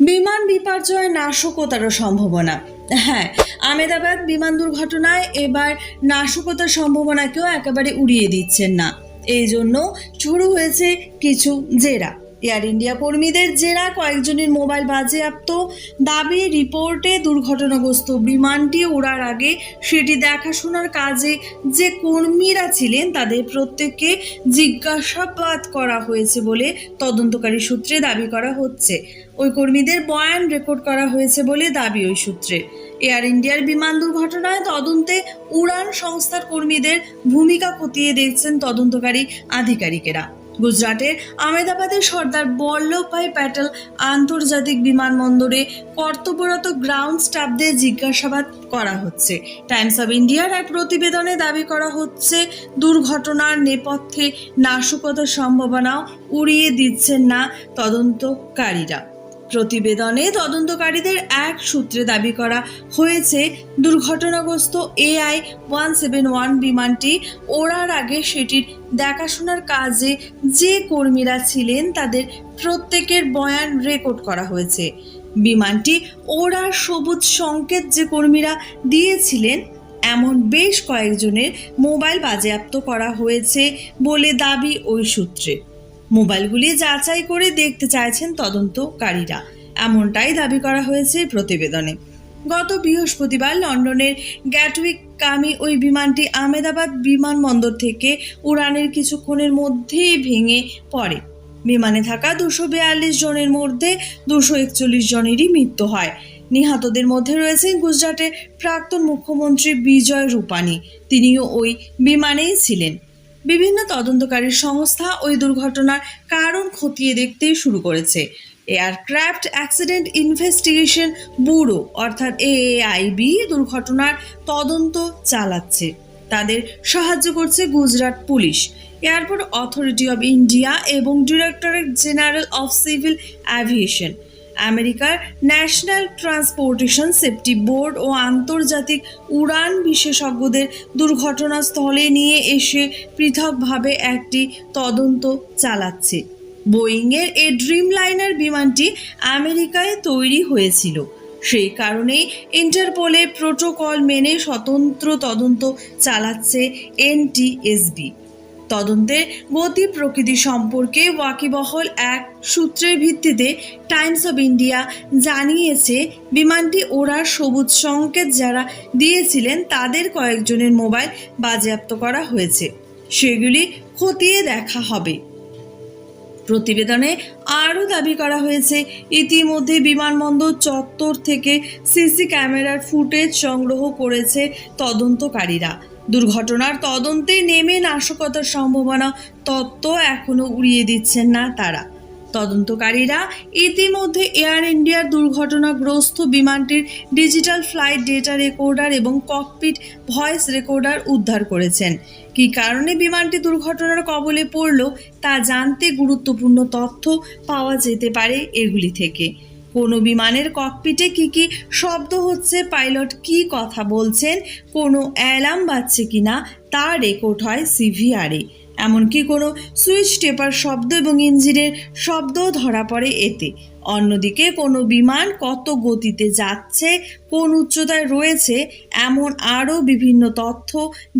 বিমান বিপর্যয় নাশকতারও সম্ভাবনা। হ্যাঁ আমেদাবাদ বিমান দুর্ঘটনায় এবার নাশকতার সম্ভাবনাকেও একেবারে উড়িয়ে দিচ্ছেন না। এই জন্য শুরু হয়েছে কিছু জেরা। এয়ার ইন্ডিয়া কর্মীদের জেরা, কয়েকজনের মোবাইল বাজেয়াপ্ত দাবি, রিপোর্টে দুর্ঘটনাগ্রস্ত বিমানটি ওড়ার আগে সেটি দেখাশোনার কাজে যে কর্মীরা ছিলেন তাদের প্রত্যেককে জিজ্ঞাসাবাদ করা হয়েছে বলে তদন্তকারী সূত্রে দাবি করা হচ্ছে। ওই কর্মীদের বয়ান রেকর্ড করা হয়েছে বলে দাবি ওই সূত্রে। এয়ার ইন্ডিয়ার বিমান দুর্ঘটনায় তদন্তে উড়ান সংস্থার কর্মীদের ভূমিকা খতিয়ে দেখছেন তদন্তকারী আধিকারিকেরা। গুজরাটের আহমেদাবাদের সর্দার বল্লভভাই প্যাটেল আন্তর্জাতিক বিমানবন্দরে কর্তব্যরত গ্রাউন্ড স্টাফদের জিজ্ঞাসাবাদ করা হচ্ছে। টাইমস অব ইন্ডিয়ার এক প্রতিবেদনে দাবি করা হচ্ছে, দুর্ঘটনার নেপথ্যে নাশকতার সম্ভাবনাও উড়িয়ে দিচ্ছেন না তদন্তকারীরা। প্রতিবেদনে তদন্তকারীদের এক সূত্রে দাবি করা হয়েছে, দুর্ঘটনাগ্রস্ত এআই ওয়ান সেভেন ওয়ান বিমানটি ওড়ার আগে সেটির দেখাশোনার কাজে যে কর্মীরা ছিলেন তাদের প্রত্যেকের বয়ান রেকর্ড করা হয়েছে। বিমানটি ওড়ার সবুজ সংকেত যে কর্মীরা দিয়েছিলেন, এমন বেশ কয়েকজনের মোবাইল বাজেয়াপ্ত করা হয়েছে বলে দাবি ওই সূত্রে। মোবাইলগুলি যাচাই করে দেখতে চাইছেন তদন্তকারীরা। এমনটাই দাবি করা হয়েছে প্রতিবেদনে। গত বৃহস্পতিবার লন্ডনের গ্যাটউইক কামি ওই বিমানটি আহমেদাবাদ বিমানবন্দর থেকে উড়ানের কিছুক্ষণের মধ্যেই ভেঙে পড়ে। বিমানে থাকা দুশো বিয়াল্লিশ জনের মধ্যে দুশো একচল্লিশ জনেরই মৃত্যু হয়। নিহতদের মধ্যে রয়েছেন গুজরাটের প্রাক্তন মুখ্যমন্ত্রী বিজয় রূপানি। তিনিও ওই বিমানেই ছিলেন। বিভিন্ন তদন্তকারী সংস্থা ওই দুর্ঘটনার কারণ খতিয়ে দেখতে শুরু করেছে। এয়ারক্রাফট অ্যাক্সিডেন্ট ইনভেস্টিগেশন ব্যুরো অর্থাৎ এআইবি দুর্ঘটনার তদন্ত চালাচ্ছে। তাদের সাহায্য করছে Gujarat police. Airport Authority of India এবং Directorate General of Civil Aviation. আমেরিকার ন্যাশনাল ট্রান্সপোর্টেশন সেফটি বোর্ড ও আন্তর্জাতিক উড়ান বিশেষজ্ঞদের দুর্ঘটনাস্থলে নিয়ে এসে পৃথকভাবে একটি তদন্ত চালাচ্ছে। বোয়িংয়ের এই ড্রিম লাইনার বিমানটি আমেরিকায় তৈরি হয়েছিল। সেই কারণেই ইন্টারপোলে প্রোটোকল মেনে স্বতন্ত্র তদন্ত চালাচ্ছে এনটিএসবি। তদন্তের গতি প্রকৃতি সম্পর্কে ওয়াকিবহল এক সূত্রের ভিত্তিতে টাইমস অব ইন্ডিয়া জানিয়েছে, বিমানটি ওড়ার সবুজ সংকেত যারা দিয়েছিলেন তাদের কয়েকজনের মোবাইল বাজেয়াপ্ত করা হয়েছে। সেগুলি খতিয়ে দেখা হবে। প্রতিবেদনে আরও দাবি করা হয়েছে, ইতিমধ্যে বিমানবন্দর চত্বর থেকে সিসি ক্যামেরার ফুটেজ সংগ্রহ করেছে তদন্তকারীরা। দুর্ঘটনার তদন্তে নেমে নাশকতার সম্ভাবনা তত্ত্ব এখনও উড়িয়ে দিচ্ছেন না তারা। তদন্তকারীরা ইতিমধ্যে এয়ার ইন্ডিয়ার দুর্ঘটনাগ্রস্ত বিমানটির ডিজিটাল ফ্লাইট ডেটা রেকর্ডার এবং ককপিট ভয়েস রেকর্ডার উদ্ধার করেছেন। কী কারণে বিমানটি দুর্ঘটনার কবলে পড়ল তা জানতে গুরুত্বপূর্ণ তথ্য পাওয়া যেতে পারে এগুলি থেকে। কোনো বিমানের ককপিটে কি কি শব্দ হচ্ছে? পাইলট কি কথা বলছেন? কোনো অ্যালার্ম বাজছে কিনা? তা রেকর্ড হয় সিভিআরে এমনকি কোনো সুইচ টেপার শব্দ এবং ইঞ্জিনের শব্দও ধরা পড়ে এতে। অন্যদিকে কোনো বিমান কত গতিতে যাচ্ছে, কোন উচ্চতায় রয়েছে, এমন আরও বিভিন্ন তথ্য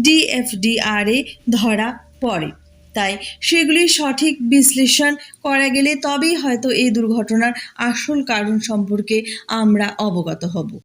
ডিএফডিআরে ধরা পড়ে। তাই সেগুলির সঠিক বিশ্লেষণ করা গেলে তবেই হয়তো এই দুর্ঘটনার আসল কারণ সম্পর্কে আমরা অবগত হব।